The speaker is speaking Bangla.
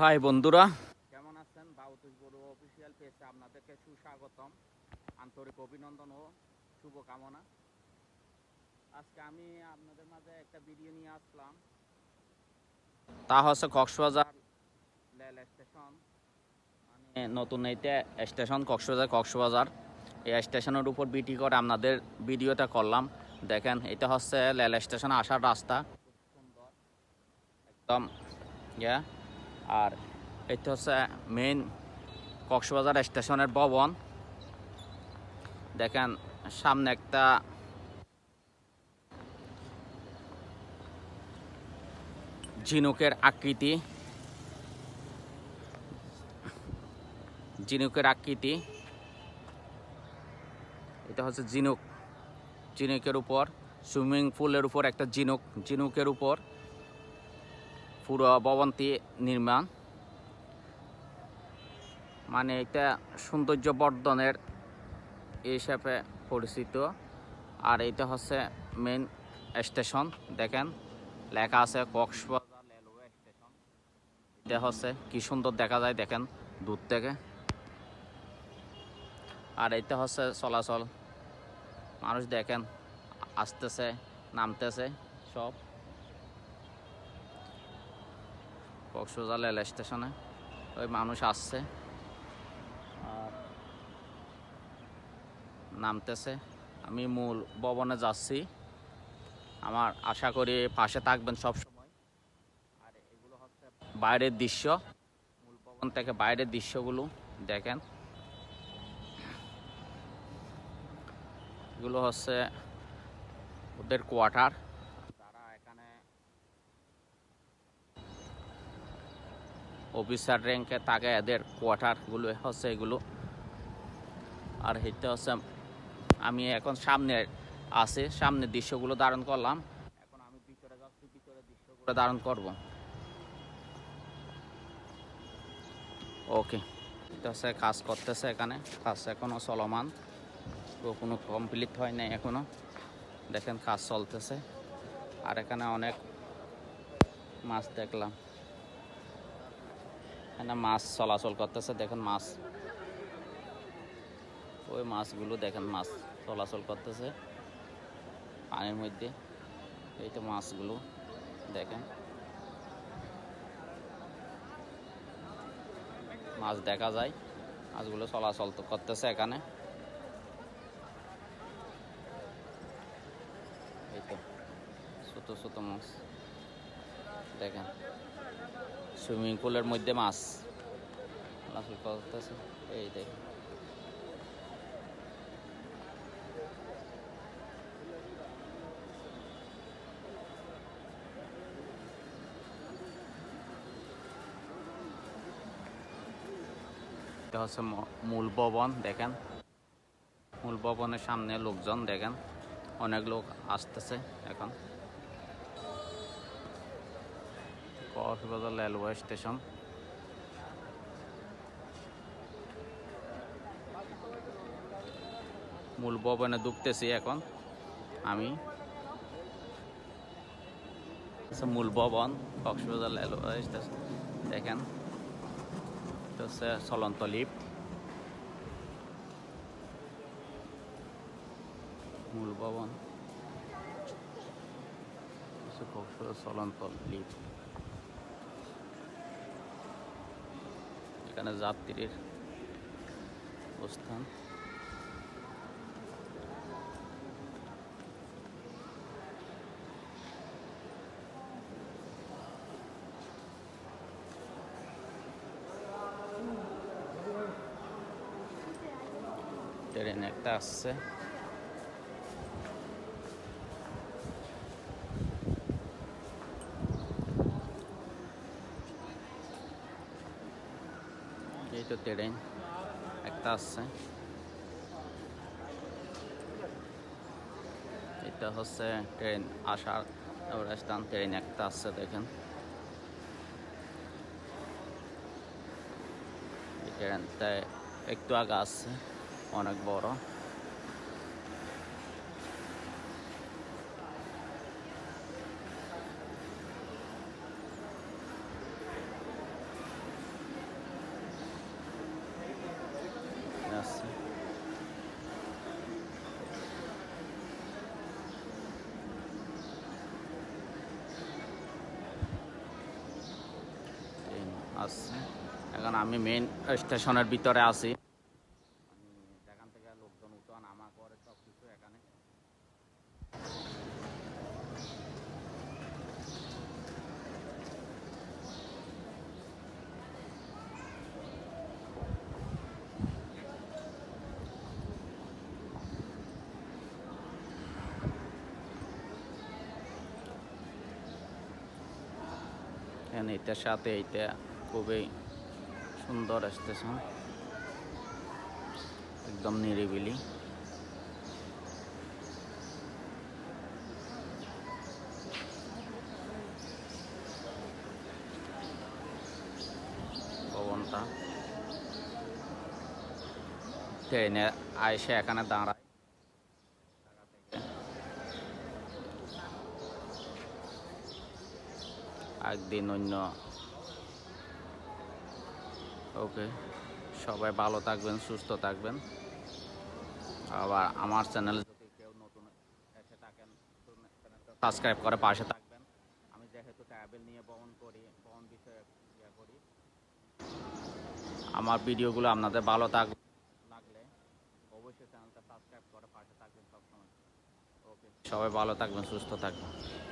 হাই বন্ধুরা। কেমন আছেন? বাউতুস বড় অফিসিয়াল পেজে আপনাদেরকে সুস্বাগতম। আন্তরিক অভিনন্দন ও শুভকামনা। আজকে আমি আপনাদের মাঝে একটা ভিডিও নিয়ে আসলাম। তা হচ্ছে কক্সবাজার রেল স্টেশন। মানে নতুন এইটা স্টেশন কক্সবাজার কক্সবাজার। এই স্টেশনের উপর বিটি করে আপনাদের ভিডিওটা করলাম। দেখেন এটা হচ্ছে রেল স্টেশন আসার রাস্তা। খুব সুন্দর। একদম ইয়া। আর এটা হচ্ছে মেইন কক্সবাজার স্টেশনের ভবন। দেখেন, সামনে একটা ঝিনুকের আকৃতি। ঝিনুকের আকৃতি। এটা হচ্ছে ঝিনুক। ঝিনুকের উপর, সুইমিং পুলের উপর একটা ঝিনুক। ঝিনুকের উপর পুরো ভবনটি নির্মাণ। মানে এটা সৌন্দর্য বর্ধনের হিসাবে পরিচিত। আর এটা হচ্ছে মেন স্টেশন দেখেন। লেখা আছে কক্সবাজার রেলওয়ে স্টেশন এটা হচ্ছে কি সুন্দর দেখা যায়, দেখেন, দূর থেকে। আর এটা হচ্ছে চলাচল। মানুষ দেখেন, আসতেছে, নামতেছে, সব। কক্সবাজার রেল স্টেশনে। ওই মানুষ আসছে। আর নামতেছে। আমি মূল ভবনে যাচ্ছি। আমার আশা করি পাশে থাকবেন সব সময়। আর এগুলো হচ্ছে বাইরের দৃশ্য। মূল ভবন থেকে বাইরের দৃশ্যগুলো দেখেন। এগুলো হচ্ছে ওদের কোয়ার্টার যারা এখানে অফিসার র্যাঙ্কে থাকে এদের কোয়ার্টারগুলো, হচ্ছে এগুলো। আর এটা হচ্ছে আমি এখন সামনে আছে, সামনে দৃশ্যগুলো ধারণ করলাম। এখন আমি ভিতরে যাচ্ছি, ভিতরে দৃশ্যগুলো ধারণ করব। ওকে হচ্ছে কাজ করতেছে এখানে। কাজ এখনও চলমান। তো কোনো কমপ্লিট হয় নাই এখনও। দেখেন কাজ চলতেছে। আর এখানে অনেক মাছ দেখলাম। এখানে মাছ চলাচল করতেছে, দেখেন মাছ। ওই মাছগুলো দেখেন মাছ চলাচল করতেছে পানির মধ্যে। এই তো মাছগুলো, দেখেন। মাছ দেখা যায়, মাছগুলো চলাচল তো করতেছে এখানে। এই তো, ছোট ছোট মাছ। দেখেন। সুইমিং পুলের মধ্যে মাছ। চলাচল করতেছে এই দেখেন। এটা হচ্ছে মূল ভবন, দেখেন। মূল ভবনের সামনে লোকজন, দেখেন। অনেক লোক আসতেছে এখন। Cox's Bazar railway station. মূল ভবনে ঢুকতেছি এখন আমি। আচ্ছা, মূল ভবন কক্সবাজার রেলওয়ে স্টেশন। দেখেন হচ্ছে চলন্ত লিফট। মূল ভবন কক্সবাজার চলন্ত লিফট। এখানে যাত্রীর অবস্থান। ট্রেন একটা আসছে। তো ট্রেন একটা আসছে এটা হচ্ছে ট্রেন আসার স্থান ট্রেন একটা আসছে দেখেন ট্রেনটা একটু আগে আসছে অনেক বড় এখন আমি মেইন স্টেশনের ভিতরে আছি। থেকে লোকজন এখানে। এটার সাথে এইটা। খুবই সুন্দর স্টেশন। একদম নিরিবিলি। ভবনটা। ট্রেনে আইসে এখানে দাঁড়ায় একদিন অন্য ওকে। সবাই ভালো থাকবেন, সুস্থ থাকবেন। আবার আমার চ্যানেল যদি কেউ নতুন এসে থাকেন, সাবস্ক্রাইব করে পাশে থাকবেন। আমি যেহেতু ট্রাভেল নিয়ে বহন করি, বহন বিষয়ে ইয়ে করি, আমার ভিডিওগুলো আপনাদের ভালো থাক, লাগলে অবশ্যই চ্যানেলটা সাবস্ক্রাইব করে পাশে থাকবেন সবসময়। ওকে। সবাই ভালো থাকবেন, সুস্থ থাকবেন।